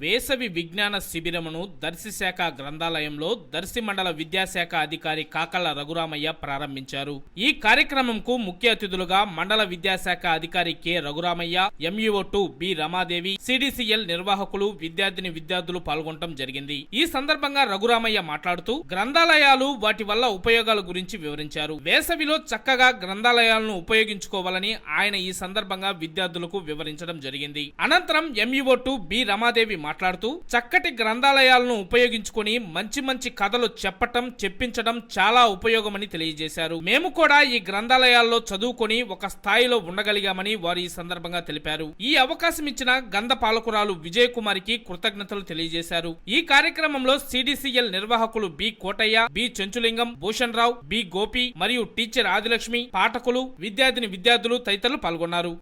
వేసవి విజ్ఞాన శిబిరమును దర్శి శాఖ గ్రంథాలయంలో దర్శి మండల విద్యాశాఖ అధికారి కాకళ్ళ రఘురామయ్య ప్రారంభించారు. ఈ కార్యక్రమంకు ముఖ్య అతిథులుగా మండల విద్యాశాఖ అధికారి K. Raghuramaiah MEO two B. Ramadevi CDCL నిర్వాహకులు విద్యార్థిని విద్యార్థులు పాల్గొనడం జరిగింది. ఈ సందర్భంగా రఘురామయ్య మాట్లాడుతూ గ్రంథాలయాలు వాటి వల్ల ఉపయోగాల గురించి వివరించారు. వేసవిలో చక్కగా గ్రంథాలయాలను ఉపయోగించుకోవాలని ఆయన ఈ సందర్భంగా విద్యార్థులకు వివరించడం జరిగింది. అనంతరం ఎంఈఓ టూ బి. రమాదేవి మాట్లాడుతూ చక్కటి గ్రంథాలయాలను ఉపయోగించుకొని మంచి మంచి కథలు చెప్పటం చెప్పించడం చాలా ఉపయోగమని తెలియజేశారు. మేము కూడా ఈ గ్రంథాలయాల్లో చదువుకొని ఒక స్థాయిలో ఉండగలిగామని వారు ఈ సందర్భంగా తెలిపారు. ఈ అవకాశం ఇచ్చిన గంధ పాలకురాలు విజయ్ కుమార్కి కృతజ్ఞతలు తెలియజేశారు. ఈ కార్యక్రమంలో సిడిసిఎల్ నిర్వాహకులు B Kotaiah B Chenchulingam Bhushan Rao B Gopi మరియు టీచర్ ఆదిలక్ష్మి పాఠకులు విద్యార్థిని విద్యార్థులు తదితరులు పాల్గొన్నారు.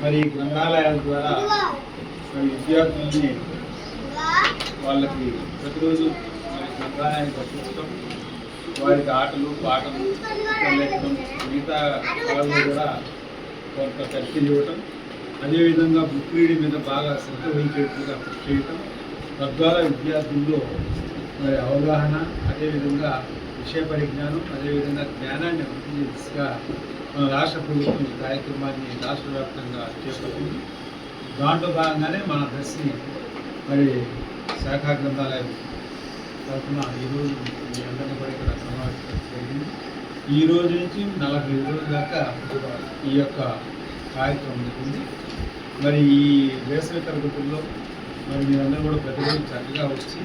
మరి ఈ గ్రంథాలయాల ద్వారా మరి విద్యార్థుల్ని వాళ్ళకి ప్రతిరోజు మరి సంప్రదాయాన్ని పట్టించడం వారికి ఆటలు పాటలు లేకపోవడం మిగతా వాళ్ళు కూడా కొంత పరిచయం ఇవ్వటం అదేవిధంగా బుక్ రీడింగ్ మీద బాగా శ్రద్ధ వహించేట్టుగా కృషి చేయటం తద్వారా విద్యార్థుల్లో మరి అవగాహన అదేవిధంగా విషయ పరిజ్ఞానం అదేవిధంగా జ్ఞానాన్ని అభివృద్ధి దిశగా మన రాష్ట్ర ప్రభుత్వం ఈ కార్యక్రమాన్ని రాష్ట్ర వ్యాప్తంగా చేపట్టింది. దాంట్లో భాగంగానే మన దర్శిని మరి శాఖా గ్రంథాలయం తరఫున ఈరోజు మీ అందరినీ కూడా ఇక్కడ సమావేశం జరిగింది. ఈ రోజు నుంచి నలభై ఐదు రోజుల దాకా ఈ యొక్క కార్యక్రమం ఉంటుంది మరి ఈ వేసవి తరగతుల్లో మరి మీరందరూ కూడా ప్రతిరోజు చక్కగా వచ్చి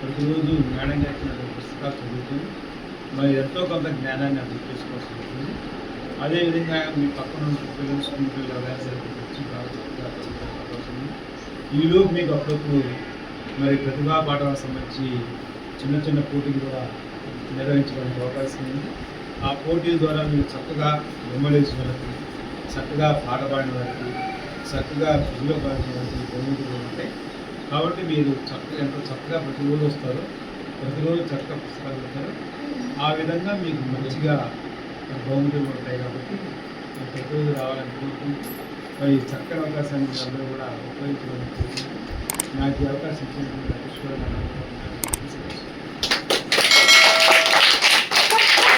ప్రతిరోజు మేడం చేసిన పుస్తకాలు చదువుతుంది మరి ఎంతో కొంత జ్ఞానాన్ని అభివృద్ధి చేసుకోవాల్సి ఉంటుంది అదేవిధంగా మీ పక్కన ఉన్న పిల్లలు స్కూల్ పిల్లలు వచ్చి బాగా చక్కగా చదువుకోవాల్సింది ఈలోపు మీకు అప్పుడప్పుడు మరి ప్రతిభా పాఠాలకు సంబంధించి చిన్న చిన్న పోటీలు కూడా నిర్వహించడానికి అవకాశం ఉంది. ఆ పోటీల ద్వారా మీరు చక్కగా విమలేసిన వాళ్ళకి చక్కగా పాట పాడిన వారికి చక్కగా పిల్లలు పాడిన వారికి బహుమతులు ఉంటాయి. కాబట్టి మీరు చక్కగా ఎంతో చక్కగా ప్రతిరోజు వస్తారు ప్రతిరోజు చక్కగా పుస్తకాలు పెడతారు. ఆ విధంగా మీకు మంచిగా బహుమతులు ఉంటాయి కాబట్టి ప్రతిరోజు రావాలని కోరుకుంటూ మరి చక్కని అవకాశాన్ని అందరూ కూడా ఉపయోగించడానికి నాకు అవకాశం ఇచ్చినటువంటి